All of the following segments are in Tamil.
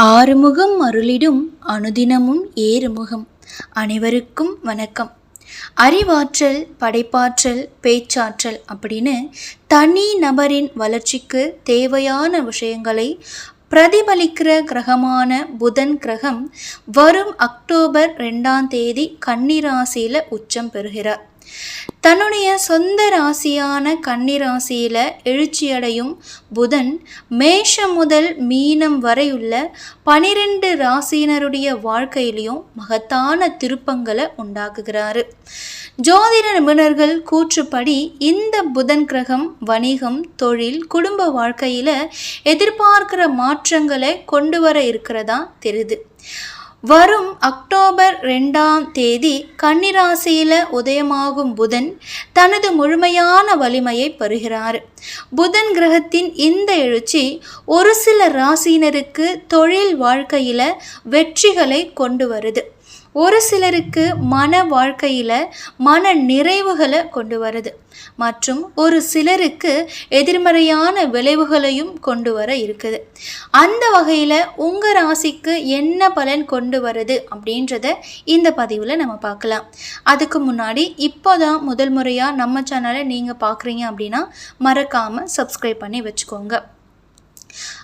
ஆறுமுகம் அருளிடும் அனுதினமும் ஏறுமுகம். அனைவருக்கும் வணக்கம். அறிவாற்றல் படைப்பாற்றல் பேச்சாற்றல் அப்படின்னு தனி நபரின் வளர்ச்சிக்கு தேவையான விஷயங்களை பிரதிபலிக்கிற கிரகமான புதன் கிரகம் வரும் அக்டோபர் ரெண்டாம் தேதி கன்னிராசியில் உச்சம் பெறுகிறார். தன்னுடைய சொந்த ராசியான கன்னிராசியில் எழுச்சியடையும் புதன் மேஷம் முதல் மீனம் வரையுள்ள பனிரெண்டு ராசியினருடைய வாழ்க்கையிலையும் மகத்தான திருப்பங்களை உண்டாக்குகிறாரு. ஜோதிட நிபுணர்கள் கூற்றுப்படி இந்த புதன் கிரகம் வணிகம் தொழில் குடும்ப வாழ்க்கையில் எதிர்பார்க்கிற மாற்றங்களை கொண்டு வர இருக்கிறதா தெரியுது. வரும் அக்டோபர் ரெண்டாம் தேதி கன்னிராசியில் உதயமாகும் புதன் தனது முழுமையான வலிமையை பெறுகிறார். புதன் கிரகத்தின் இந்த எழுச்சி ஒரு சில ராசியினருக்கு தொழில் வாழ்க்கையில் வெற்றிகளை கொண்டு வருது. ஒரு சிலருக்கு மன வாழ்க்கையில் மன நிறைவுகளை கொண்டு வருது. மற்றும் ஒரு சிலருக்கு எதிர்மறையான விளைவுகளையும் கொண்டு வர இருக்குது. அந்த வகையில் உங்கள் ராசிக்கு என்ன பலன் கொண்டு வருது அப்படின்றத இந்த பதிவில் நம்ம பார்க்கலாம். அதுக்கு முன்னாடி இப்போ தான் முதல் முறையாக நம்ம சேனலை நீங்கள் பார்க்குறீங்க அப்படின்னா மறக்காமல் சப்ஸ்கிரைப் பண்ணி வச்சுக்கோங்க.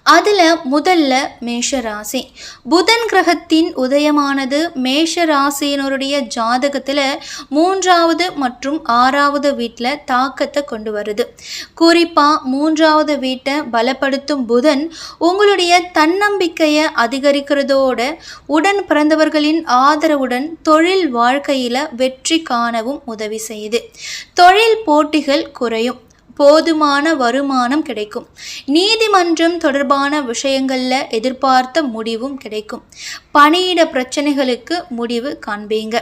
அதில் முதல்ல மேஷராசி. புதன் கிரகத்தின் உதயமானது மேஷராசியினருடைய ஜாதகத்தில் மூன்றாவது மற்றும் ஆறாவது வீட்டில் தாக்கத்தை கொண்டு வருது. குறிப்பாக மூன்றாவது வீட்டை பலப்படுத்தும் புதன் உங்களுடைய தன்னம்பிக்கையை அதிகரிக்கிறதோட உடன் பிறந்தவர்களின் ஆதரவுடன் தொழில் வாழ்க்கையில் வெற்றி காணவும் உதவி செய்யுது. தொழில் போட்டிகள் குறையும். போதுமான வருமானம் கிடைக்கும். நீதிமன்றம் தொடர்பான விஷயங்களில் எதிர்பார்த்த முடிவும் கிடைக்கும். பணியிட பிரச்சனைகளுக்கு முடிவு காண்பீங்க.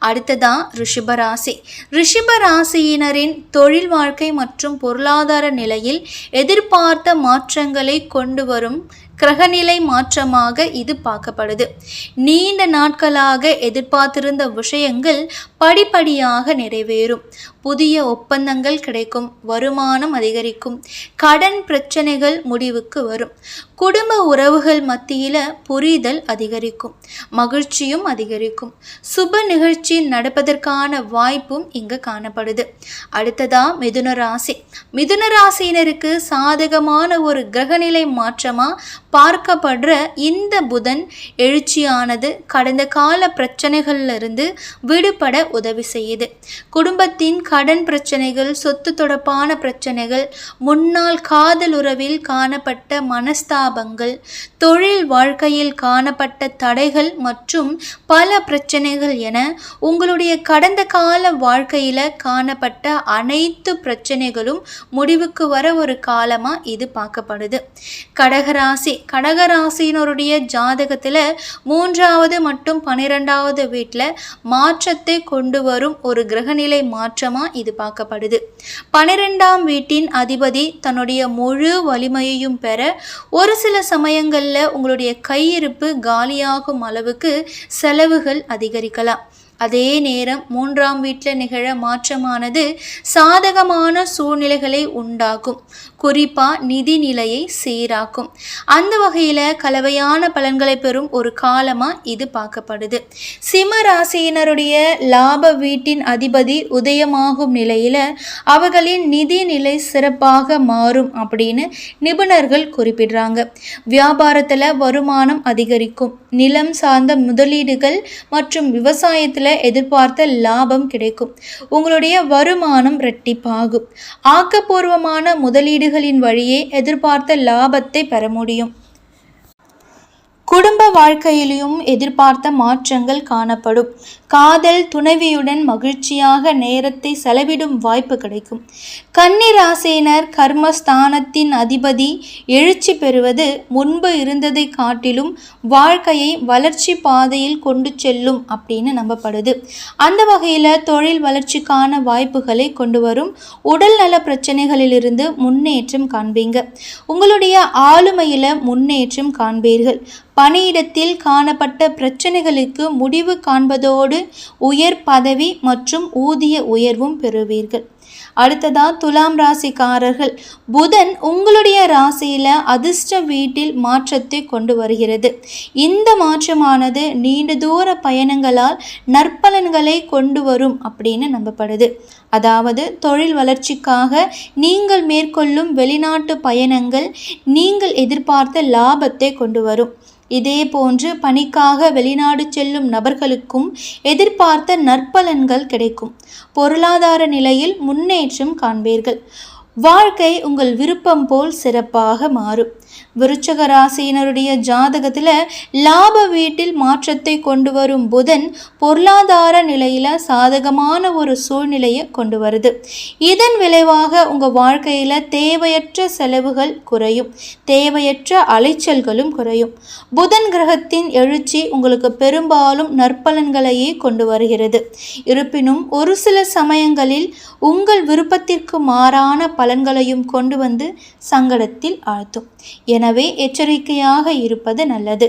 அடுத்ததான் ரிஷபராசி. ரிஷபராசியினரின் தொழில் வாழ்க்கை மற்றும் பொருளாதார நிலையில் எதிர்பார்த்த மாற்றங்களை கொண்டு வரும் கிரகநிலை மாற்றமாக இது பார்க்கப்படுது. நீண்ட நாட்களாக எதிர்பார்த்திருந்த விஷயங்கள் படிப்படியாக நிறைவேறும். புதிய ஒப்பந்தங்கள் கிடைக்கும் வருமானம் அதிகரிக்கும் கடன் பிரச்சனைகள் முடிவுக்கு வரும். குடும்ப உறவுகள் மத்தியில் புரிதல் அதிகரிக்கும் மகிழ்ச்சியும் அதிகரிக்கும். சுப நிகழ்ச்சி நடப்பதற்கான வாய்ப்பும் இங்கு காணப்படுது. அடுத்ததா மிதுன ராசி. மிதுன ராசியினருக்கு சாதகமான ஒரு கிரகநிலை மாற்றமாக பார்க்கப்படுற இந்த புதன் எழுச்சியானது கடந்த கால பிரச்சனைகள்ல விடுபட உதவி செய்யுது. குடும்பத்தின் கடன் பிரச்சனைகள் சொத்து தொடர்பான பிரச்சனைகள் முன்னாள் காதல் உறவில் காணப்பட்ட மனஸ்தாபங்கள் தொழில் வாழ்க்கையில் காணப்பட்ட தடைகள் மற்றும் பல பிரச்சனைகள் என உங்களுடைய கடந்த கால வாழ்க்கையில் காணப்பட்ட அனைத்து பிரச்சனைகளும் முடிவுக்கு வர ஒரு காலமாக இது பார்க்கப்படுது. கடகராசி கடகராசியினருடைய ஜாதகத்தில் மூன்றாவது மற்றும் பன்னிரெண்டாவது வீட்டில் மாற்றத்தை கொண்டு வரும் ஒரு கிரகநிலை மாற்றமாக இது பார்க்கப்படுது. பனிரெண்டாம் வீட்டின் அதிபதி தன்னுடைய முழு வலிமையையும் பெற ஒரு சில சமயங்களில் உங்களுடைய கையிருப்பு காலியாகும் அளவுக்கு செலவுகள் அதிகரிக்கலாம். அதே நேரம் மூன்றாம் வீட்டில் நிகழ மாற்றமானது சாதகமான சூழ்நிலைகளை உண்டாக்கும். குறிப்பாக நிதி நிலையை சீராக்கும். அந்த வகையில் கலவையான பலன்களை பெறும் ஒரு காலமாக இது பார்க்கப்படுது. சிம்ம ராசியினருடைய லாப வீட்டின் அதிபதி உதயமாகும் நிலையில் அவர்களின் நிதி நிலை சிறப்பாக மாறும் அப்படின்னு நிபுணர்கள் குறிப்பிடுறாங்க. வியாபாரத்தில் வருமானம் அதிகரிக்கும். நிலம் சார்ந்த முதலீடுகள் மற்றும் விவசாயத்தில் எதிர்பார்த்த லாபம் கிடைக்கும். உங்களுடைய வருமானம் இரட்டிப்பாகும். ஆக்கப்பூர்வமான முதலீடு முதலீடுகளின் வழியே எதிர்பார்த்த லாபத்தை பெற முடியும். குடும்ப வாழ்க்கையிலும் எதிர்பார்த்த மாற்றங்கள் காணப்படும். காதல் துணைவியுடன் மகிழ்ச்சியாக நேரத்தை செலவிடும் வாய்ப்பு கிடைக்கும். கன்னிராசினர் கர்மஸ்தானத்தின் அதிபதி எழுச்சி பெறுவது முன்பு இருந்ததை காட்டிலும் வாழ்க்கையை வளர்ச்சி பாதையில் கொண்டு செல்லும் அப்படின்னு நம்பப்படுது. அந்த வகையில் தொழில் வளர்ச்சிக்கான வாய்ப்புகளை கொண்டு வரும் உடல்நல பிரச்சனைகளிலிருந்து முன்னேற்றம் காண்பீங்க. உங்களுடைய ஆளுமையில் முன்னேற்றம் காண்பீர்கள். பணியிடத்தில் காணப்பட்ட பிரச்சனைகளுக்கு முடிவு காண்பதோடு உயர் பதவி மற்றும் ஊதிய உயர்வும் பெறுவீர்கள். அடுத்ததா துலாம் ராசிக்காரர்கள். புதன் உங்களுடைய ராசியில் அதிர்ஷ்ட வீட்டில் மாற்றத்தை கொண்டு வருகிறது. இந்த மாற்றமானது நீண்ட தூர பயணங்களால் நற்பலன்களை கொண்டு வரும் அப்படின்னு நம்பப்படுது. அதாவது தொழில் வளர்ச்சிக்காக நீங்கள் மேற்கொள்ளும் வெளிநாட்டு பயணங்கள் நீங்கள் எதிர்பார்த்த லாபத்தை கொண்டு வரும். இதே போன்று பணிக்காக வெளிநாடு செல்லும் நபர்களுக்கும் எதிர்பார்த்த நற்பலன்கள் கிடைக்கும். பொருளாதார நிலையில் முன்னேற்றம் காண்பீர்கள். வாழ்க்கை உங்கள் விருப்பம் போல் சிறப்பாக மாறும். விருச்சக ராசியினருடைய ஜாதகத்தில் லாப வீட்டில் மாற்றத்தை கொண்டு வரும் புதன் பொருளாதார நிலையில் சாதகமான ஒரு சூழ்நிலையை கொண்டு வருது. இதன் விளைவாக உங்கள் வாழ்க்கையில் தேவையற்ற செலவுகள் குறையும். தேவையற்ற அலைச்சல்களும் குறையும். புதன் கிரகத்தின் எழுச்சி உங்களுக்கு பெரும்பாலும் நற்பலன்களையே கொண்டு வருகிறது. இருப்பினும் ஒரு சில சமயங்களில் உங்கள் விருப்பத்திற்கு மாறான பலன்களையும் கொண்டு வந்து சங்கடத்தில் ஆழ்த்தும். எனவே எச்சரிக்கையாக இருப்பது நல்லது.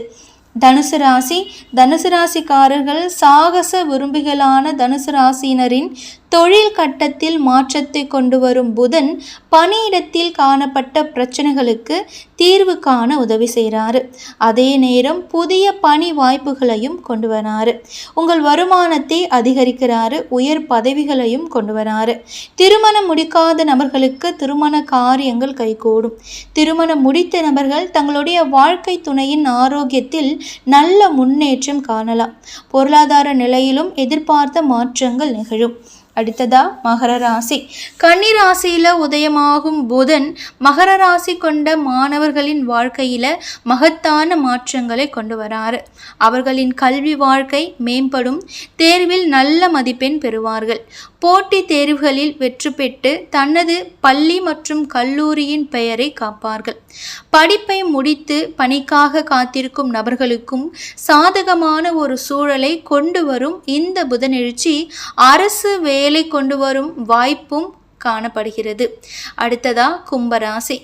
தனுசு ராசி தனுசு ராசிக்காரர்கள் சாகச விரும்பிகளான தனுசு ராசியினரின் தொழில் கட்டத்தில் மாற்றத்தை கொண்டு வரும் புதன் பணியிடத்தில் காணப்பட்ட பிரச்சனைகளுக்கு தீர்வு காண உதவி செய்கிறாரு. அதே நேரம் புதிய பணி வாய்ப்புகளையும் கொண்டு வராரு. உங்கள் வருமானத்தை அதிகரிக்கிறாரு. உயர் பதவிகளையும் கொண்டு வராரு. திருமணம் முடிக்காத நபர்களுக்கு திருமண காரியங்கள் கைகூடும். திருமணம் முடித்த நபர்கள் தங்களுடைய வாழ்க்கை துணையின் ஆரோக்கியத்தில் நல்ல முன்னேற்றம் காணலாம். பொருளாதார நிலையிலும் எதிர்பார்த்த மாற்றங்கள் நிகழும். அடுத்ததா மகர ராசி. கன்னி ராசியில் உதயமாகும் புதன் மகர ராசி கொண்ட மாணவர்களின் வாழ்க்கையில் மகத்தான மாற்றங்களை கொண்டு வராரு. அவர்களின் கல்வி வாழ்க்கை மேம்படும் தேர்வில் நல்ல மதிப்பெண் பெறுவார்கள். போட்டித் தேர்வுகளில் வெற்றி பெற்று தனது பள்ளி மற்றும் கல்லூரியின் பெயரை காப்பார்கள். படிப்பை முடித்து பணிக்காக காத்திருக்கும் நபர்களுக்கும் சாதகமான ஒரு சூழலை கொண்டு வரும் இந்த புதனெழுச்சி அரசு வேலை கொண்டு வரும் வாய்ப்பும் காணப்படுகிறது. அடுத்ததா கும்பராசி.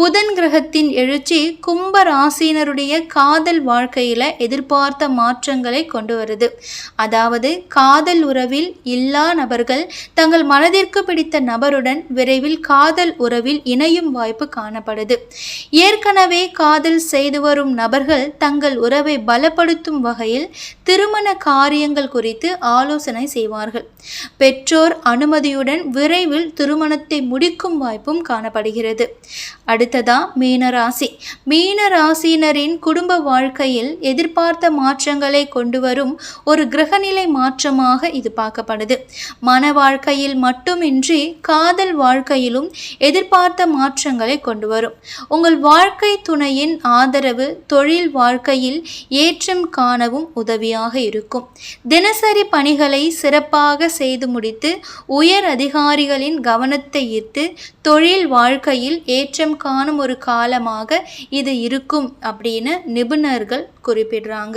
புதன் கிரகத்தின் எழுச்சி கும்பராசினருடைய காதல் வாழ்க்கையில எதிர்பார்த்த மாற்றங்களை கொண்டு வருது. அதாவது காதல் உறவில் இல்லா நபர்கள் தங்கள் மனதிற்கு பிடித்த நபருடன் விரைவில் காதல் உறவில் இணையும் வாய்ப்பு காணப்படுது. ஏற்கனவே காதல் செய்து வரும் நபர்கள் தங்கள் உறவை பலப்படுத்தும் வகையில் திருமண காரியங்கள் குறித்து ஆலோசனை செய்வார்கள். பெற்றோர் அனுமதியுடன் விரைவில் திருமணத்தை முடிக்கும் வாய்ப்பும் காணப்படுகிறது. அடுத்ததா மீனராசி. மீனராசினரின் குடும்ப வாழ்க்கையில் எதிர்பார்த்த மாற்றங்களை கொண்டு வரும் ஒரு கிரகநிலை மாற்றமாக இது பார்க்கப்படுது. மன வாழ்க்கையில் மட்டுமின்றி காதல் வாழ்க்கையிலும் எதிர்பார்த்த மாற்றங்களை கொண்டு வரும் உங்கள் வாழ்க்கை துணையின் ஆதரவு தொழில் வாழ்க்கையில் ஏற்றம் காணவும் உதவியாக இருக்கும். தினசரி பணிகளை சிறப்பாக செய்து முடித்து உயர் அதிகாரிகளின் கவனத்தை ஈர்த்து தொழில் வாழ்க்கையில் ஏற்றம் காணும் ஒரு காலமாக இது இருக்கும் அப்படின்னு நிபுணர்கள் குறிப்பிடுறாங்க.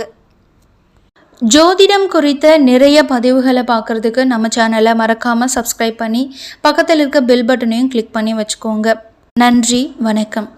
ஜோதிடம் குறித்த நிறைய பதிவுகளை பார்க்குறதுக்கு நம்ம சேனலை மறக்காமல் சப்ஸ்கிரைப் பண்ணி பக்கத்தில் இருக்க பெல் பட்டனையும் கிளிக் பண்ணி வச்சுக்கோங்க. நன்றி வணக்கம்.